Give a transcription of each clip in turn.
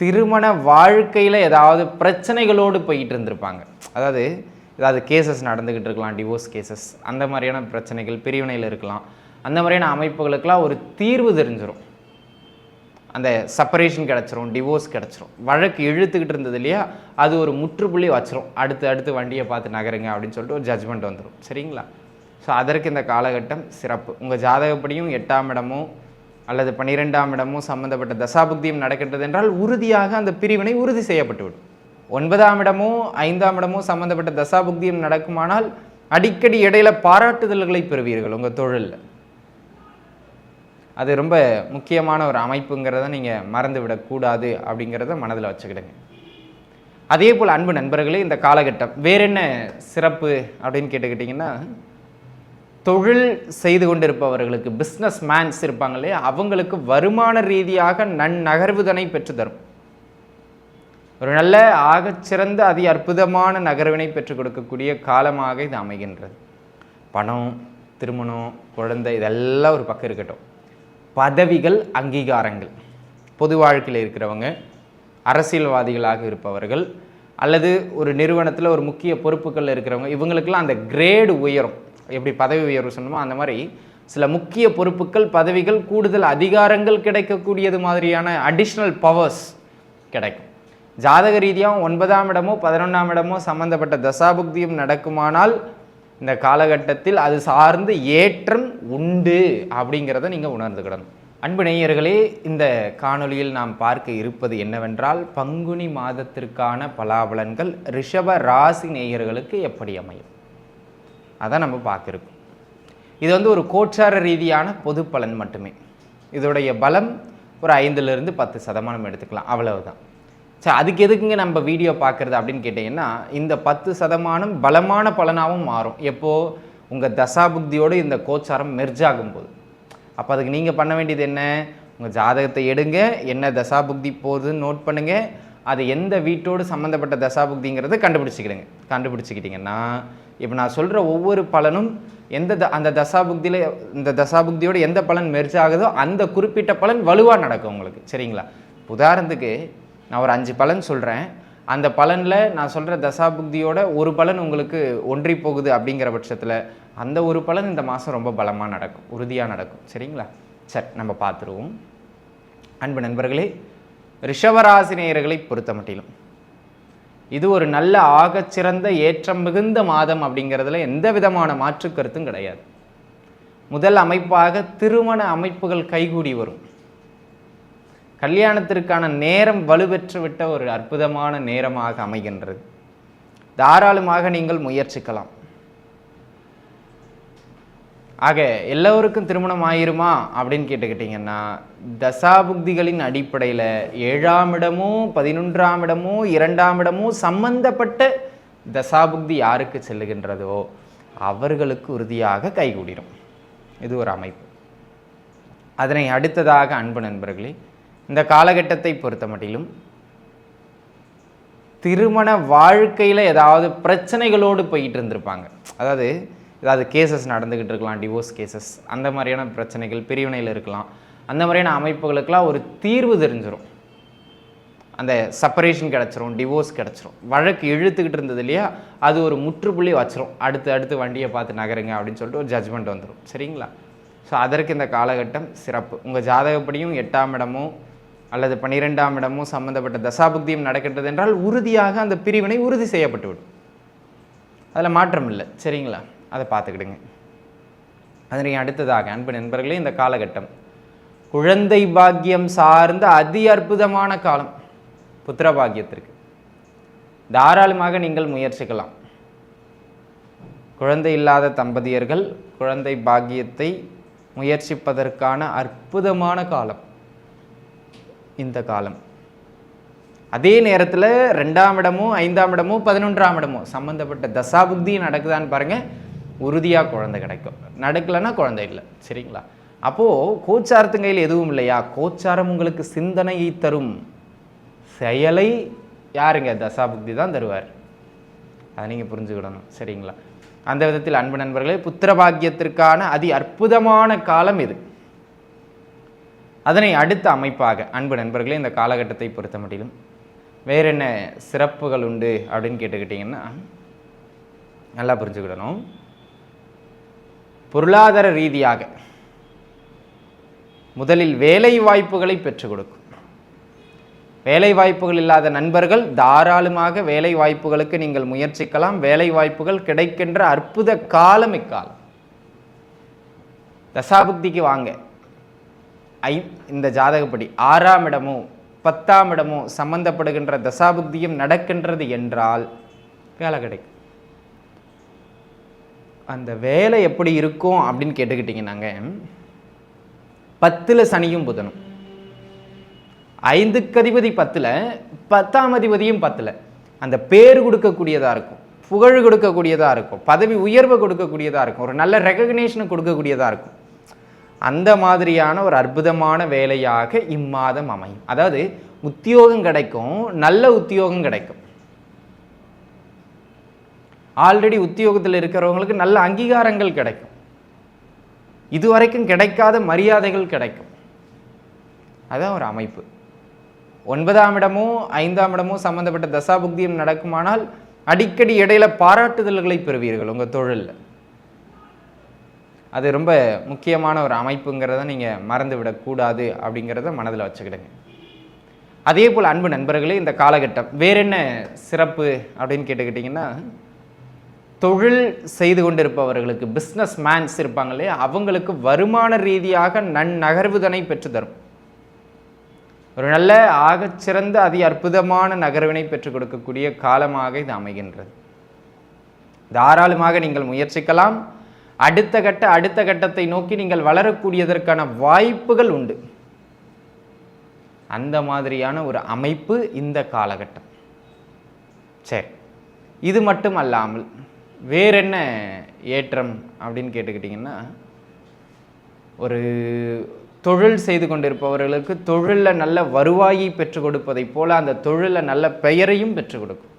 திருமண வாழ்க்கையில் ஏதாவது பிரச்சனைகளோடு போயிட்டு இருந்திருப்பாங்க. அதாவது ஏதாவது கேசஸ் நடந்துக்கிட்டு இருக்கலாம் டிவோர்ஸ் கேசஸ் அந்த மாதிரியான பிரச்சனைகள் பிரிவினையில் இருக்கலாம். அந்த மாதிரியான அமைப்புகளுக்கெல்லாம் ஒரு தீர்வு தெரிஞ்சிடும் அந்த செப்பரேஷன் கிடச்சிரும் டிவோர்ஸ் கிடச்சிரும். வழக்கு இழுத்துக்கிட்டு இருந்தது இல்லையா? அது ஒரு முற்றுப்புள்ளி வச்சிரும். அடுத்து அடுத்து வண்டியை பார்த்து நகருங்க அப்படின்னு சொல்லிட்டு ஒரு ஜட்ஜ்மெண்ட் வந்துடும் சரிங்களா? ஸோ அதற்கு இந்த காலகட்டம் சிறப்பு. உங்கள் ஜாதகப்படியும் எட்டாம் இடமும் அல்லது பன்னிரெண்டாம் இடமும் சம்பந்தப்பட்ட தசாபுக்தியும் நடக்கின்றது என்றால் உறுதியாக அந்த பிரிவினை உறுதி செய்யப்பட்டுவிடும். ஒன்பதாம் இடமோ ஐந்தாம் இடமோ சம்பந்தப்பட்ட தசாபுக்தியும் நடக்குமானால் அடிக்கடி இடையில பாராட்டுதல்களை பெறுவீர்கள் உங்கள் தொழிலில். அது ரொம்ப முக்கியமான ஒரு அமைப்புங்கிறத நீங்கள் மறந்து விடக்கூடாது அப்படிங்கிறத மனதில் வச்சுக்கிடுங்க. அதே போல் அன்பு நண்பர்களே இந்த காலகட்டம் வேற என்ன சிறப்பு அப்படின்னு கேட்டுக்கிட்டிங்கன்னா தொழில் செய்து கொண்டிருப்பவர்களுக்கு பிஸ்னஸ் மேன்ஸ் இருப்பாங்க இல்லையா? அவங்களுக்கு வருமான ரீதியாக நன்னகர்வுதனை பெற்று தரும் ஒரு நல்ல ஆகச்சிறந்த அதி அற்புதமான நகர்வினை பெற்றுக் கொடுக்கக்கூடிய காலமாக இது அமைகின்றது. பணம் திருமணம் குழந்தை இதெல்லாம் ஒரு பக்கம் இருக்கட்டும். பதவிகள் அங்கீகாரங்கள். பொது வாழ்க்கையில் இருக்கிறவங்க அரசியல்வாதிகளாக இருப்பவர்கள் அல்லது ஒரு நிறுவனத்தில் ஒரு முக்கிய பொறுப்புகளில் இருக்கிறவங்க இவங்களுக்கெல்லாம் அந்த கிரேடு உயரும். எப்படி பதவி உயர்வு சொன்னமோ அந்த மாதிரி சில முக்கிய பொறுப்புகள் பதவிகள் கூடுதல் அதிகாரங்கள் கிடைக்கக்கூடியது மாதிரியான அடிஷ்னல் பவர்ஸ் கிடைக்கும். ஜாதக ரீதியாகவும் ஒன்பதாம் இடமோ பதினொன்றாம் இடமோ சம்பந்தப்பட்ட தசாபுக்தியும் நடக்குமானால் இந்த காலகட்டத்தில் அது சார்ந்து ஏற்றம் உண்டு அப்படிங்கிறத நீங்கள் உணர்ந்துக்கிடணும். அன்பு நேயர்களே இந்த காணொளியில் நாம் பார்க்க இருப்பது என்னவென்றால் பங்குனி மாதத்திற்கான பலாபலன்கள் ரிஷப ராசி நேயர்களுக்கு எப்படி அமையும்? அதான் நம்ம பார்க்குறோம் இது வந்து ஒரு கோச்சார ரீதியான பொது பலன் மட்டுமே. இதோடைய பலம் ஒரு ஐந்துலேருந்து பத்து சதமானம் எடுத்துக்கலாம். அவ்வளவுதான். ஸோ அதுக்கு எதுக்குங்க நம்ம வீடியோ பார்க்குறது அப்படின்னு கேட்டிங்கன்னா இந்த பத்து சதமானம் பலமான பலனாகவும் மாறும். எப்போது உங்கள் தசாபுக்தியோடு இந்த கோச்சாரம் மெர்ஜ் ஆகும்போது. அப்போ அதுக்கு நீங்கள் பண்ண வேண்டியது என்ன? உங்கள் ஜாதகத்தை எடுங்க. என்ன தசாபுக்தி போகுதுன்னு நோட் பண்ணுங்கள் அது எந்த வீட்டோடு சம்மந்தப்பட்ட தசாபுக்திங்கிறத கண்டுபிடிச்சிக்கிடுங்க கண்டுபிடிச்சிக்கிட்டிங்கன்னா இப்போ நான் சொல்கிற ஒவ்வொரு பலனும் எந்த த அந்த தசாபுக்தியில் இந்த தசாபுக்தியோட எந்த பலன் மெர்ஜ் ஆகுதோ அந்த குறிப்பிட்ட பலன் வலுவாக நடக்கும் உங்களுக்கு. சரிங்களா? உதாரணத்துக்கு நான் ஒரு அஞ்சு பலன் சொல்கிறேன் அந்த பலனில் நான் சொல்கிற தசாபுக்தியோட ஒரு பலன் உங்களுக்கு ஒன்றி போகுது அப்படிங்கிற பட்சத்தில் அந்த ஒரு பலன் இந்த மாதம் ரொம்ப பலமாக நடக்கும் உறுதியாக நடக்கும். சரிங்களா? சரி நம்ம பார்த்துருவோம். அன்பு நண்பர்களே ரிஷவராசினியர்களை பொறுத்த மட்டிலும் இது ஒரு நல்ல ஆகச்சிறந்த ஏற்றம் மிகுந்த மாதம் அப்படிங்கிறதுல எந்த விதமான மாற்று கருத்தும் கிடையாது. முதல் அமைப்பாக திருமண அமைப்புகள் கைகூடி வரும். கல்யாணத்திற்கான நேரம் வலுப்பெற்று விட்ட ஒரு அற்புதமான நேரமாக அமைகின்றது. தாராளமாக நீங்கள் முயற்சிக்கலாம். ஆக எல்லோருக்கும் திருமணம் ஆயிருமா? அப்படின்னு கேட்டுக்கிட்டிங்கன்னா தசாபுக்திகளின் அடிப்படையில் ஏழாம் இடமோ பதினொன்றாம் இடமோ இரண்டாம் இடமோ சம்பந்தப்பட்ட தசாபுக்தி யாருக்கு செல்லுகின்றதோ அவர்களுக்கு உறுதியாக கைகூடிடும் இது ஒரு அமைப்பு. அதனை அடுத்ததாக அன்பு நண்பர்களே இந்த காலகட்டத்தை பொறுத்த மட்டிலும் திருமண வாழ்க்கையில் ஏதாவது பிரச்சனைகளோடு போயிட்டு இருந்திருப்பாங்க. அதாவது ஏதாவது கேசஸ் நடந்துக்கிட்டு இருக்கலாம் டிவோர்ஸ் கேசஸ் அந்த மாதிரியான பிரச்சனைகள் பிரிவினையில் இருக்கலாம். அந்த மாதிரியான அமைப்புகளுக்கெல்லாம் ஒரு தீர்வு தெரிஞ்சிடும் அந்த செப்பரேஷன் கிடச்சிரும் டிவோர்ஸ் கிடச்சிரும். வழக்கு இழுத்துக்கிட்டு இருந்தது இல்லையா? அது ஒரு முற்றுப்புள்ளி வச்சிரும். அடுத்து அடுத்து வண்டியை பார்த்து நகருங்க அப்படின்னு சொல்லிட்டு ஒரு ஜட்ஜ்மெண்ட் வந்துடும் சரிங்களா? ஸோ அதற்கு இந்த காலகட்டம் சிறப்பு. உங்கள் ஜாதகப்படியும் எட்டாம் இடமோ அல்லது பன்னிரெண்டாம் இடமோ சம்மந்தப்பட்ட தசாபுக்தியும் நடக்கின்றது என்றால் உறுதியாக அந்த பிரிவினை உறுதி செய்யப்பட்டுவிடும். அதில் மாற்றம் இல்லை. சரிங்களா? அதை பார்த்துக்கிடுங்க. அதனை அடுத்ததாக அன்பு நண்பர்களே இந்த காலகட்டம். குழந்தை பாக்கியம் சார்ந்த அதி அற்புதமான காலம். புத்திர பாக்கியத்திற்கு. தாராளமாக நீங்கள் முயற்சிக்கலாம். குழந்தை இல்லாத தம்பதியர்கள் குழந்தை பாக்கியத்தை முயற்சிப்பதற்கான அற்புதமான காலம். இந்த காலம். அதே நேரத்தில் ரெண்டாம் இடமோ ஐந்தாம் இடமோ பதினொன்றாம் இடமோ சம்மந்தப்பட்ட தசாபுக்தி நடக்குதான்னு பாருங்கள் உறுதியாக குழந்தை கிடைக்கும். நடக்கலைன்னா குழந்தை இல்லை. சரிங்களா? அப்போது கோச்சாரத்துங்கையில் எதுவும் இல்லையா? கோச்சாரம் உங்களுக்கு சிந்தனையை தரும். செயலை யாருங்க? தசாபுக்தி தான் தருவார். அதை நீங்கள் புரிஞ்சுக்கிடணும். சரிங்களா? அந்த விதத்தில் அன்பு நண்பர்களே புத்திர பாக்கியத்திற்கான அதி அற்புதமான காலம் இது. அதனை அடுத்த அமைப்பாக அன்பு நண்பர்களே இந்த காலகட்டத்தை பொறுத்த மட்டிலும் வேற என்ன சிறப்புகள் உண்டு அப்படின்னு கேட்டுக்கிட்டிங்கன்னா நல்லா புரிஞ்சுக்கிடணும். பொருளாதார ரீதியாக முதலில் வேலை வாய்ப்புகளை பெற்றுக் கொடுக்கும். வேலை வாய்ப்புகள் இல்லாத நண்பர்கள் தாராளமாக வேலை வாய்ப்புகளுக்கு நீங்கள் முயற்சிக்கலாம். வேலை வாய்ப்புகள் கிடைக்கின்ற அற்புத காலம் இக்காலம். தசாபுக்திக்கு வாங்க. ஐ இந்த ஜாதகப்படி ஆறாம் இடமோ பத்தாம் இடமோ சம்பந்தப்படுகின்ற தசாபுக்தியும் நடக்கின்றது என்றால் வேலை கிடைக்கும். அந்த வேலை எப்படி இருக்கும் அப்படின்னு கேட்டுக்கிட்டிங்கன்னாங்க பத்தில் சனியும் புதனும். ஐந்துக்கு அதிபதி பத்தில் பத்தாம் அதிபதியும் பத்தில். அந்த பேர் கொடுக்கக்கூடியதாக இருக்கும் புகழ் கொடுக்கக்கூடியதாக இருக்கும் பதவி உயர்வு கொடுக்கக்கூடியதாக இருக்கும் ஒரு நல்ல ரெகக்னேஷனை கொடுக்கக்கூடியதாக இருக்கும். அந்த மாதிரியான ஒரு அற்புதமான வேலையாக இம்மாதம் அமையும். அதாவது உத்தியோகம் கிடைக்கும் நல்ல உத்தியோகம் கிடைக்கும். ஆல்ரெடி உத்தியோகத்தில் இருக்கிறவங்களுக்கு நல்ல அங்கீகாரங்கள் கிடைக்கும். இதுவரைக்கும் கிடைக்காத மரியாதைகள் கிடைக்கும். அதுதான் ஒரு அமைப்பு. ஒன்பதாம் இடமோ ஐந்தாம் இடமோ சம்பந்தப்பட்ட தசாபுக்தியம் நடக்குமானால் அடிக்கடி இடையில பாராட்டுதல்களை பெறுவீர்கள் உங்கள் தொழிலில். அது ரொம்ப முக்கியமான ஒரு அமைப்புங்கிறத நீங்கள் மறந்து விடக்கூடாது அப்படிங்கிறத மனதில் வச்சுக்கிடுங்க. அதே போல் அன்பு நண்பர்களே இந்த காலகட்டம் வேற என்ன சிறப்பு அப்படின்னு கேட்டுக்கிட்டிங்கன்னா தொழில் செய்து கொண்டிருப்பவர்களுக்கு பிஸ்னஸ் மேன்ஸ் இருப்பாங்க இல்லையா அவங்களுக்கு வருமான ரீதியாக நன்னகர்வுதனை பெற்று தரும். ஒரு நல்ல ஆகச்சிறந்த அதி அற்புதமான நகர்வினை பெற்றுக் கொடுக்கக்கூடிய காலமாக இது அமைகின்றது. தாராளமாக நீங்கள் முயற்சிக்கலாம். அடுத்த கட்ட அடுத்த கட்டத்தை நோக்கி நீங்கள் வளரக்கூடியதற்கான வாய்ப்புகள் உண்டு. அந்த மாதிரியான ஒரு அமைப்பு இந்த காலகட்டம். சரி இது மட்டும் அல்லாமல் வேறென்ன ஏற்றம் அப்படின்னு கேட்டுக்கிட்டிங்கன்னா ஒரு தொழில் செய்து கொண்டிருப்பவர்களுக்கு தொழிலில் நல்ல வருவாயை பெற்றுக் கொடுப்பதைப் போல அந்த தொழிலில் நல்ல பெயரையும் பெற்றுக் கொடுக்கும்.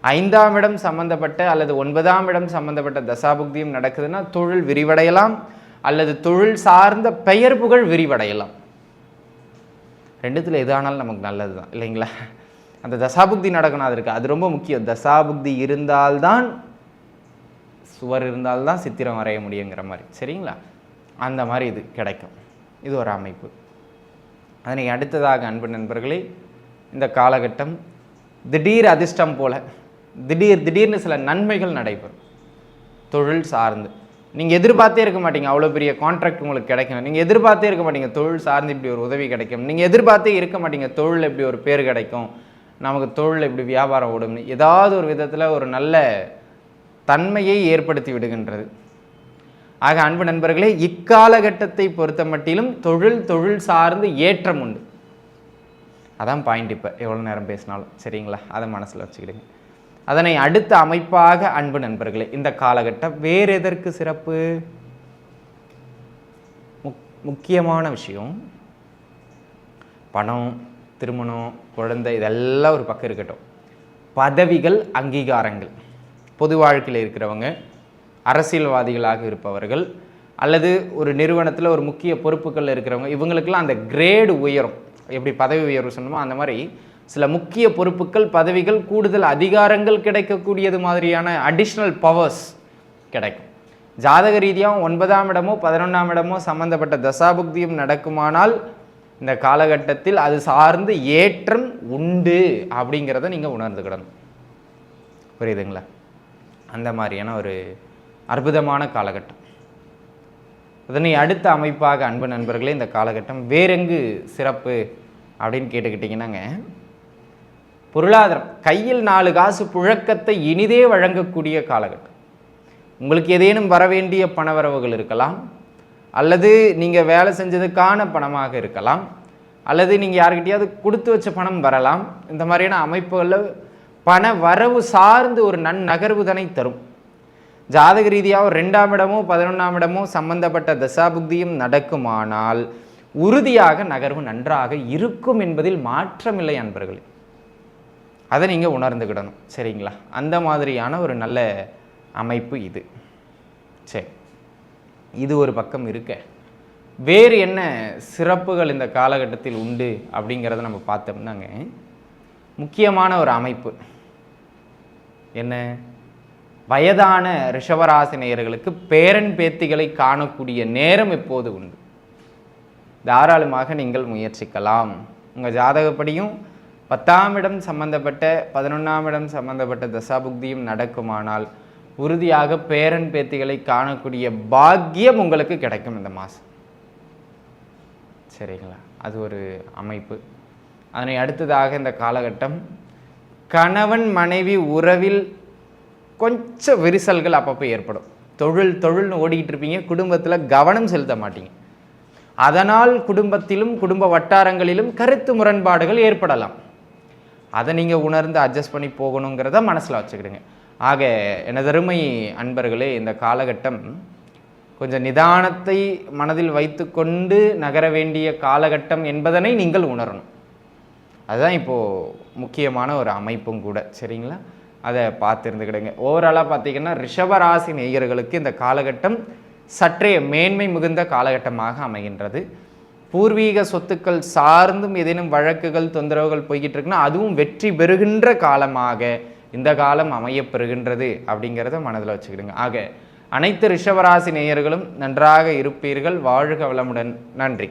ஐந்தாம் இடம் சம்பந்தப்பட்ட அல்லது ஒன்பதாம் இடம் சம்பந்தப்பட்ட தசாபுக்தியும் நடக்குதுன்னா தொழில் விரிவடையலாம் அல்லது தொழில் சார்ந்த பெயர் புகழ் விரிவடையலாம். ரெண்டுத்தில் எதானாலும் நமக்கு நல்லது தான் இல்லைங்களா? அந்த தசாபுக்தி நடக்கணும் அது இருக்குது அது ரொம்ப முக்கியம். தசாபுக்தி இருந்தால்தான் சுவர் இருந்தால்தான் சித்திரம் வரைய முடியுங்கிற மாதிரி. சரிங்களா? அந்த மாதிரி இது கிடைக்கும். இது ஒரு அமைப்பு. அதனை அடுத்ததாக அன்பு நண்பர்களே இந்த காலகட்டம் திடீர் அதிர்ஷ்டம் போல் திடீர் திடீர்னு சில நன்மைகள் நடைபெறும். தொழில் சார்ந்து. நீங்கள் எதிர்பார்த்தே இருக்க மாட்டீங்க அவ்வளோ பெரிய கான்ட்ராக்ட் உங்களுக்கு கிடைக்கும். நீங்கள் எதிர்பார்த்தே இருக்க மாட்டீங்க தொழில் சார்ந்து இப்படி ஒரு உதவி கிடைக்கும். நீங்கள் எதிர்பார்த்தே இருக்க மாட்டீங்க தொழில் இப்படி ஒரு பேர் கிடைக்கும். நமக்கு தொழில் இப்படி வியாபாரம் ஓடும். ஏதாவது ஒரு விதத்தில் ஒரு நல்ல தன்மையை ஏற்படுத்தி விடுகின்றது. ஆக அன்பு நண்பர்களே இக்காலகட்டத்தை பொறுத்த மட்டிலும் தொழில் தொழில் சார்ந்து ஏற்றம் உண்டு. அதான் பாயிண்ட் இப்போ. எவ்வளோ நேரம் பேசினாலும். சரிங்களா? அதை மனசில் வச்சுக்கிடுங்க. அதனை அடுத்த அமைப்பாக அன்பு நண்பர்களே இந்த காலகட்டம் வேறு எதற்கு சிறப்பு? முக் முக்கியமான விஷயம் பணம் திருமணம் குழந்தை இதெல்லாம் ஒரு பக்கம் இருக்கட்டும். பதவிகள் அங்கீகாரங்கள். பொது வாழ்க்கையில் இருக்கிறவங்க அரசியல்வாதிகளாக இருப்பவர்கள் அல்லது ஒரு நிறுவனத்தில் ஒரு முக்கிய பொறுப்புகளில் இருக்கிறவங்க இவங்களுக்கெல்லாம் அந்த கிரேடு உயரும். எப்படி பதவி உயர்வு சொன்னோமோ அந்த மாதிரி சில முக்கிய பொறுப்புகள் பதவிகள் கூடுதல் அதிகாரங்கள் கிடைக்கக்கூடியது மாதிரியான அடிஷ்னல் பவர்ஸ் கிடைக்கும். ஜாதக ரீதியாகவும் ஒன்பதாம் இடமோ பதினொன்றாம் இடமோ சம்பந்தப்பட்ட தசாபுக்தியும் நடக்குமானால் இந்த காலகட்டத்தில் அது சார்ந்து ஏற்றம் உண்டு அப்படிங்கிறத நீங்கள் உணர்ந்துக்கிடணும் புரியுதுங்களா? அந்த மாதிரியான ஒரு அற்புதமான காலகட்டம். அதனை அடுத்த அமைப்பாக அன்பு நண்பர்களே இந்த காலகட்டம் வேறெங்கு சிறப்பு அப்படின்னு கேட்டுக்கிட்டிங்கன்னாங்க. பொருளாதாரம் கையில் நாலு காசு புழக்கத்தை இனிதே வழங்கக்கூடிய காலகட்டம். உங்களுக்கு ஏதேனும் வர வேண்டிய பணவரவுகள் இருக்கலாம் அல்லது நீங்கள் வேலை செஞ்சதுக்கான பணமாக இருக்கலாம் அல்லது நீங்கள் யாருக்கிட்டையாவது கொடுத்து வச்ச பணம் வரலாம் இந்த மாதிரியான அமைப்புகளில் பண வரவு சார்ந்து ஒரு நன்னகர்வுதனை தரும். ஜாதக ரீதியாக ரெண்டாம் இடமோ பதினொன்றாம் இடமோ சம்பந்தப்பட்ட தசாபுக்தியும் நடக்குமானால் உறுதியாக நகர்வு நன்றாக இருக்கும் என்பதில் மாற்றமில்லை அன்பர்களே. அதை நீங்கள் உணர்ந்துக்கிடணும் சரிங்களா? அந்த மாதிரியான ஒரு நல்ல அமைப்பு இது. சரி. இது ஒரு பக்கம் இருக்க. வேறு என்ன சிறப்புகள் இந்த காலகட்டத்தில் உண்டு அப்படிங்கிறத நம்ம பார்த்தோம்னாங்க. முக்கியமான ஒரு அமைப்பு. என்ன? வயதான ரிஷவராசி நேயர்களுக்கு பேரன் பேத்திகளை காணக்கூடிய நேரம் இப்போது உண்டு? தாராளமாக நீங்கள் முயற்சிக்கலாம். உங்கள் ஜாதகப்படியும் பத்தாம் இடம் சம்பந்தப்பட்ட பதினொன்றாம் இடம் சம்பந்தப்பட்ட தசாபுக்தியும் நடக்குமானால் உறுதியாக பேரன் பேத்திகளை காணக்கூடிய பாக்கியம் உங்களுக்கு கிடைக்கும் இந்த மாதம். சரிங்களா? அது ஒரு அமைப்பு. அதனை அடுத்ததாக இந்த காலகட்டம் கணவன் மனைவி உறவில் கொஞ்சம் விரிசல்கள் அப்பப்போ ஏற்படும். தொழில் தொழில்னு ஓடிக்கிட்டு இருப்பீங்க குடும்பத்தில் கவனம் செலுத்த மாட்டீங்க. அதனால் குடும்பத்திலும் குடும்ப வட்டாரங்களிலும் கருத்து முரண்பாடுகள் ஏற்படலாம். அதை நீங்கள் உணர்ந்து அட்ஜஸ்ட் பண்ணி போகணுங்கிறத மனசில் வச்சுக்கிடுங்க. ஆக எனதருமை அன்பர்களே இந்த காலகட்டம் கொஞ்சம் நிதானத்தை மனதில் வைத்துக்கொண்டு நகர வேண்டிய காலகட்டம் என்பதனை நீங்கள் உணரணும். அதுதான் இப்போது முக்கியமான ஒரு அமைப்பும் கூட சரிங்களா? அதை பார்த்துருந்துக்கிடுங்க. ஓவராலாக பார்த்தீங்கன்னா ரிஷபராசி நேயர்களுக்கு இந்த காலகட்டம் சற்றே மேன்மை மிகுந்த காலகட்டமாக அமைகின்றது. பூர்வீக சொத்துக்கள் சார்ந்தும் ஏதேனும் வழக்குகள் தொந்தரவுகள் போய்கிட்டு இருக்குன்னா அதுவும் வெற்றி பெறுகின்ற காலமாக இந்த காலம் அமையப்பெறுகின்றது அப்படிங்கிறத மனதில் வச்சுக்கிடுங்க. ஆக அனைத்து ரிஷபராசி நேயர்களும் நன்றாக இருப்பீர்கள். வாழ்க வளமுடன். நன்றி.